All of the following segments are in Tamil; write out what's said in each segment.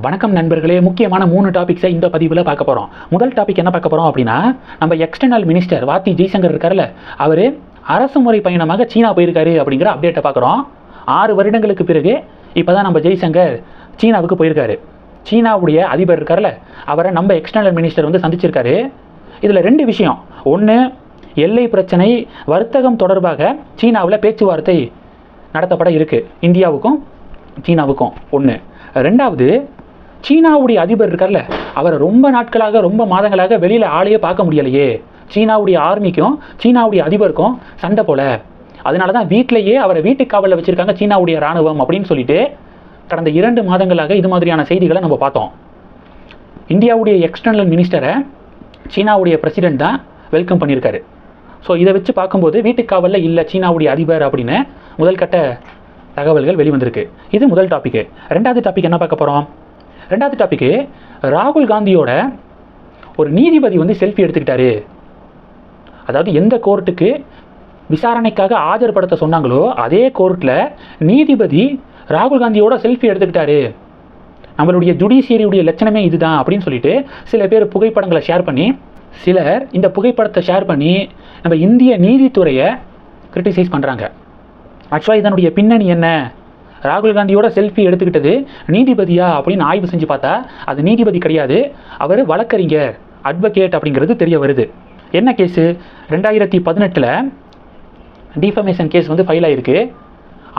வணக்கம் நண்பர்களே முக்கியமான மூணு டாபிக்ஸை இந்த பதிவில் பார்க்க போகிறோம் முதல் டாபிக் என்ன பார்க்க போகிறோம் அப்படின்னா நம்ம எக்ஸ்டர்னல் மினிஸ்டர் வாத்தி ஜெய்சங்கர் இருக்கார்ல அவர் அரசு முறை பயணமாக சீனா போயிருக்காரு அப்படிங்கிற அப்டேட்டை பார்க்குறோம். ஆறு வருடங்களுக்கு பிறகு இப்போ தான் நம்ம ஜெய்சங்கர் சீனாவுக்கு போயிருக்காரு. சீனாவுடைய அதிபர் இருக்கார்ல அவரை நம்ம எக்ஸ்டர்னல் மினிஸ்டர் வந்து சந்திச்சிருக்காரு. இதில் ரெண்டு விஷயம். ஒன்று எல்லை பிரச்சனை வர்த்தகம் தொடர்பாக சீனாவில் பேச்சுவார்த்தை நடத்தப்பட இருக்குது இந்தியாவுக்கும் சீனாவுக்கும். ஒன்று ரெண்டாவது சீனாவுடைய அதிபர் இருக்கார்ல அவரை ரொம்ப நாட்களாக ரொம்ப மாதங்களாக வெளியில் ஆளையே பார்க்க முடியலையே. சீனாவுடைய ஆர்மிக்கும் சீனாவுடைய அதிபருக்கும் சண்டை போல. அதனால தான் வீட்டிலேயே அவரை வீட்டு காவலில் வச்சுருக்காங்க சீனாவுடைய ராணுவம் அப்படின்னு சொல்லிட்டு கடந்த இரண்டு மாதங்களாக இது மாதிரியான செய்திகளை நம்ம பார்த்தோம். இந்தியாவுடைய எக்ஸ்டர்னல் மினிஸ்டரை சீனாவுடைய பிரசிடென்ட் தான் வெல்கம் பண்ணியிருக்காரு. ஸோ இதை வச்சு பார்க்கும்போது வீட்டு காவலில் இல்லை சீனாவுடைய அதிபர் அப்படின்னு முதல்கட்ட தகவல்கள் வெளிவந்திருக்கு. இது முதல் டாப்பிக்கு ரெண்டாவது டாபிக் என்ன பார்க்க போகிறோம் ரெண்டாவது டாபிக்கு ராகுல் காந்தியோட ஒரு நீதிபதி வந்து செல்ஃபி எடுத்துக்கிட்டாரு. அதாவது எந்த கோர்ட்டுக்கு விசாரணைக்காக ஆஜர்படுத்த சொன்னாங்களோ அதே கோர்ட்டில் நீதிபதி ராகுல் காந்தியோட செல்ஃபி எடுத்துக்கிட்டாரு. நம்மளுடைய ஜுடிஷியரியுடைய லட்சணமே இதுதான் அப்படின்னு சொல்லிட்டு சில பேர் புகைப்படங்களை ஷேர் பண்ணி சிலர் இந்த புகைப்படத்தை ஷேர் பண்ணி நம்ம இந்திய நீதித்துறையை கிரிட்டிசைஸ் பண்ணுறாங்க ஆக்சுவலாக இதனுடைய பின்னணி என்ன? ராகுல் காந்தியோட செல்ஃபி எடுத்துக்கிட்டது நீதிபதியா அப்படின்னு ஆய்வு செஞ்சு பார்த்தா அது நீதிபதி கிடையாது. அவர் வழக்கறிஞர் அட்வொகேட் அப்படிங்கிறது தெரிய வருது. என்ன கேஸு ரெண்டாயிரத்தி பதினெட்டில் டிஃபமேஷன் கேஸ் வந்து ஃபைல் ஆயிருக்கு.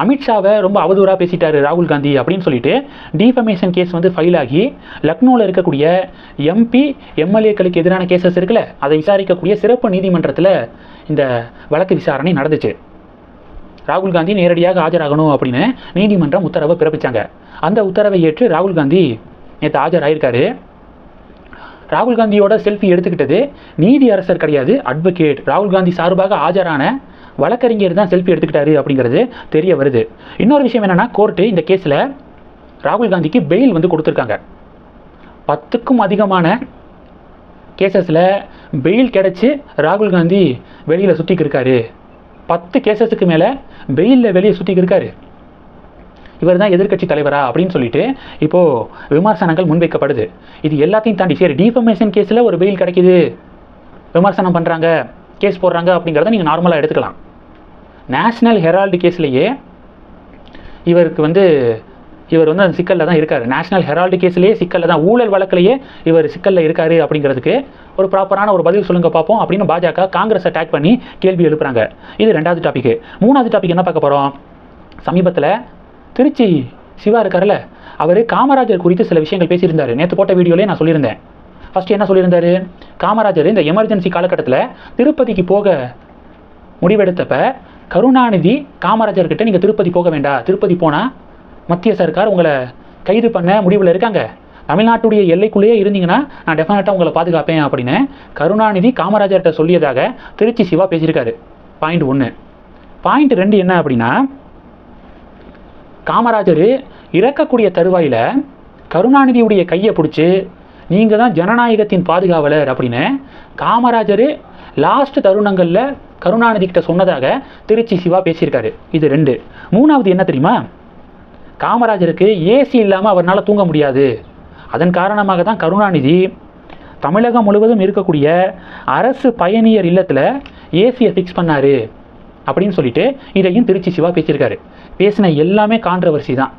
அமித்ஷாவை ரொம்ப அவதூறாக பேசிட்டாரு ராகுல் காந்தி அப்படின்னு சொல்லிட்டு டிஃபமேஷன் கேஸ் வந்து ஃபைல் ஆகி லக்னோவில் இருக்கக்கூடிய எம்பி எம்எல்ஏக்களுக்கு எதிரான கேசஸ் இருக்குல்ல அதை விசாரிக்கக்கூடிய சிறப்பு நீதிமன்றத்தில் இந்த வழக்கு விசாரணை நடந்துச்சு. ராகுல் காந்தி நேரடியாக ஆஜராகணும் அப்படின்னு நீதிமன்றம் உத்தரவை பிறப்பிச்சாங்க. அந்த உத்தரவை ஏற்று ராகுல் காந்தி நேற்று ஆஜராயிருக்காரு. ராகுல் காந்தியோட செல்ஃபி எடுத்துக்கிட்டது நீதி அரசர் கிடையாது அட்வொகேட் ராகுல் காந்தி சார்பாக ஆஜரான வழக்கறிஞர் தான் செல்ஃபி எடுத்துக்கிட்டாரு அப்படிங்கிறது தெரிய வருது. இன்னொரு விஷயம் என்னென்னா கோர்ட்டு இந்த கேஸில் ராகுல் காந்திக்கு பெயில் வந்து கொடுத்துருக்காங்க. பத்துக்கும் அதிகமான கேசஸில் பெயில் கிடச்சி ராகுல் காந்தி வெளியில் சுற்றிக்கு இருக்காரு பத்து கேசஸுக்கு மேலே பெயிலில் வெளியே சுற்றிக்கு இருக்காரு. இவர் தான் எதிர்க்கட்சி தலைவரா அப்படின்னு சொல்லிட்டு இப்போது விமர்சனங்கள் முன்வைக்கப்படுது. இது எல்லாத்தையும் தாண்டி சரி டிஃபமேஷன் கேஸில் ஒரு பெயில் கிடைக்குது. விமர்சனம் பண்ணுறாங்க கேஸ் போடுறாங்க அப்படிங்கிறத நீங்கள் நார்மலாக எடுத்துக்கலாம். நேஷ்னல் ஹெரால்டு கேஸ்லேயே இவருக்கு வந்து இவர் வந்து அந்த சிக்கலில் தான் இருக்கார். நேஷனல் ஹெரால்டு கேஸ்லேயே சிக்கலில் தான் ஊழல் வழக்கிலேயே இவர் சிக்கலில் இருக்காரு அப்படிங்கிறதுக்கு ஒரு ப்ராப்பரான ஒரு பதில் சொல்லுங்க பார்ப்போம் அப்படின்னு பாஜக காங்கிரஸ் அட்டாக் பண்ணி கேள்வி எழுப்புறாங்க. இது ரெண்டாவது டாபிக் மூணாவது டாபிக் என்ன பார்க்க போகிறோம் சமீபத்தில் திருச்சி சிவா இருக்கார்ல அவர் காமராஜர் குறித்து சில விஷயங்கள் பேசியிருந்தார். நேற்று போட்ட வீடியோலேயே நான் சொல்லியிருந்தேன். ஃபஸ்ட்டு என்ன சொல்லியிருந்தார்? காமராஜர் இந்த எமர்ஜென்சி காலகட்டத்தில் திருப்பதிக்கு போக முடிவெடுத்தப்ப கருணாநிதி காமராஜர்கிட்ட நீங்கள் திருப்பதி போக வேண்டாம். திருப்பதி போனால் மத்திய சர்க்கார் உங்களை கைது பண்ண முடிவில் இருக்காங்க. தமிழ்நாட்டுடைய எல்லைக்குள்ளேயே இருந்தீங்கன்னா நான் டெஃபினட்டாக உங்களை பாதுகாப்பேன் அப்படின்னு கருணாநிதி காமராஜர்கிட்ட சொல்லியதாக திருச்சி சிவா பேசியிருக்காரு. பாயிண்ட் ஒன்று பாயிண்ட் ரெண்டு என்ன அப்படின்னா காமராஜர் இறக்கக்கூடிய தருவாயில் கருணாநிதியுடைய கையை பிடிச்சி நீங்கள் தான் ஜனநாயகத்தின் பாதுகாவலர் அப்படின்னு காமராஜர் லாஸ்ட் தருணங்களில் கருணாநிதி கிட்ட சொன்னதாக திருச்சி சிவா பேசியிருக்காரு. இது ரெண்டு. மூணாவது என்ன தெரியுமா? காமராஜருக்கு ஏசி இல்லாமல் அவரால் தூங்க முடியாது. அதன் காரணமாக தான் கருணாநிதி தமிழகம் முழுவதும் இருக்கக்கூடிய அரசு பயணியர் இல்லத்தில் ஏசியை ஃபிக்ஸ் பண்ணார் அப்படின்னு சொல்லிட்டு இதையும் திருச்சி சிவா பேசியிருக்காரு. பேசின எல்லாமே கான்ட்ரவர்சி தான்.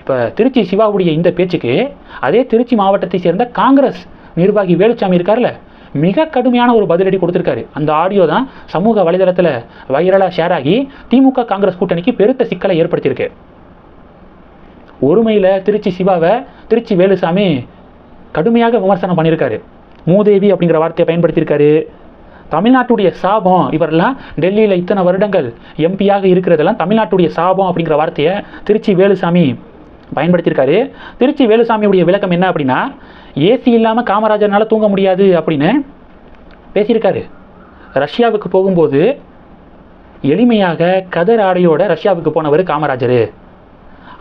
இப்போ திருச்சி சிவாவுடைய இந்த பேச்சுக்கு அதே திருச்சி மாவட்டத்தை சேர்ந்த காங்கிரஸ் நிர்வாகி வேலுச்சாமி இருக்கார்ல மிக கடுமையான ஒரு பதிலடி கொடுத்துருக்காரு. அந்த ஆடியோ தான் சமூக வலைதளத்தில் வைரலாக ஷேர் ஆகி திமுக காங்கிரஸ் கூட்டணிக்கு பெருத்த சிக்கலை ஏற்படுத்தியிருக்கு. ஒருமையில் திருச்சி சிவாவை திருச்சி வேலுசாமி கடுமையாக விமர்சனம் பண்ணியிருக்காரு. மூதேவி அப்படிங்கிற வார்த்தையை பயன்படுத்தியிருக்காரு. தமிழ்நாட்டுடைய சாபம் இவரெல்லாம் டெல்லியில் இத்தனை வருடங்கள் எம்பியாக இருக்கிறதெல்லாம் தமிழ்நாட்டுடைய சாபம் அப்படிங்கிற வார்த்தையை திருச்சி வேலுசாமி பயன்படுத்தியிருக்காரு. திருச்சி வேலுசாமியுடைய விளக்கம் என்ன அப்படின்னா ஏசி இல்லாமல் காமராஜர்னால தூங்க முடியாது அப்படின்னு பேசியிருக்காரு. ரஷ்யாவுக்கு போகும்போது எளிமையாக கதர் ஆடையோட ரஷ்யாவுக்கு போனவர் காமராஜர்.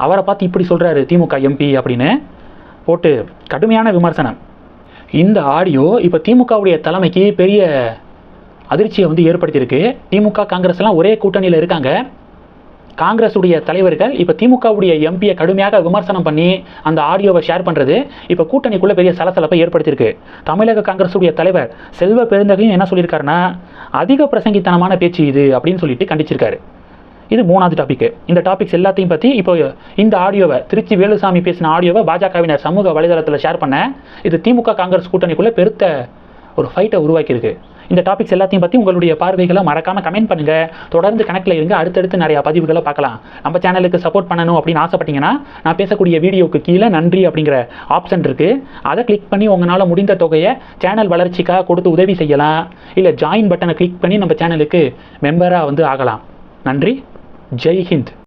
அவரை பார்த்து இப்படி சொல்கிறாரு திமுக எம்பி அப்படின்னு போட்டு கடுமையான விமர்சனம். இந்த ஆடியோ இப்போ திமுகவுடைய தலைமைக்கு பெரிய அதிர்ச்சியை வந்து ஏற்படுத்தியிருக்கு. திமுக காங்கிரஸ்லாம் ஒரே கூட்டணியில் இருக்காங்க. காங்கிரஸுடைய தலைவர்கள் இப்போ திமுகவுடைய எம்பியை கடுமையாக விமர்சனம் பண்ணி அந்த ஆடியோவை ஷேர் பண்ணுறது இப்போ கூட்டணிக்குள்ளே பெரிய சலசலப்பை ஏற்படுத்தியிருக்கு. தமிழக காங்கிரஸுடைய தலைவர் செல்வ பெருந்தகையும் என்ன சொல்லியிருக்காருன்னா அதிக பிரசங்கித்தனமான பேச்சு இது அப்படின்னு சொல்லிட்டு கண்டிச்சிருக்காரு. இது மூணாவது டாபிக் இந்த டாபிக்ஸ் எல்லாத்தையும் பற்றி இப்போ இந்த ஆடியோவை திருச்சி வேலுசாமி பேசின ஆடியோவை பாஜகவினர் சமூக வலைதளத்தில் ஷேர் பண்ண இது திமுக காங்கிரஸ் கூட்டணிக்குள்ளே பெருத்த ஒரு ஃபைட்டை உருவாக்கியிருக்கு. இந்த டாபிக்ஸ் எல்லாத்தையும் பற்றி உங்களுடைய பார்வைகளை மறக்காமல் கமெண்ட் பண்ணுங்கள் தொடர்ந்து கணக்கில் இருங்க. அடுத்தடுத்து நிறையா பதிவுகளை பார்க்கலாம். நம்ம சேனலுக்கு சப்போர்ட் பண்ணணும் அப்படின்னு ஆசைப்பட்டீங்கன்னா நான் பேசக்கூடிய வீடியோவுக்கு கீழே நன்றி அப்படிங்கிற ஆப்ஷன் இருக்குது அதை கிளிக் பண்ணி உங்களால் முடிந்த தொகையை சேனல் வளர்ச்சிக்காக கொடுத்து உதவி செய்யலாம். இல்லை ஜாயின் பட்டனை கிளிக் பண்ணி நம்ம சேனலுக்கு மெம்பராக வந்து ஆகலாம். நன்றி. जय हिंद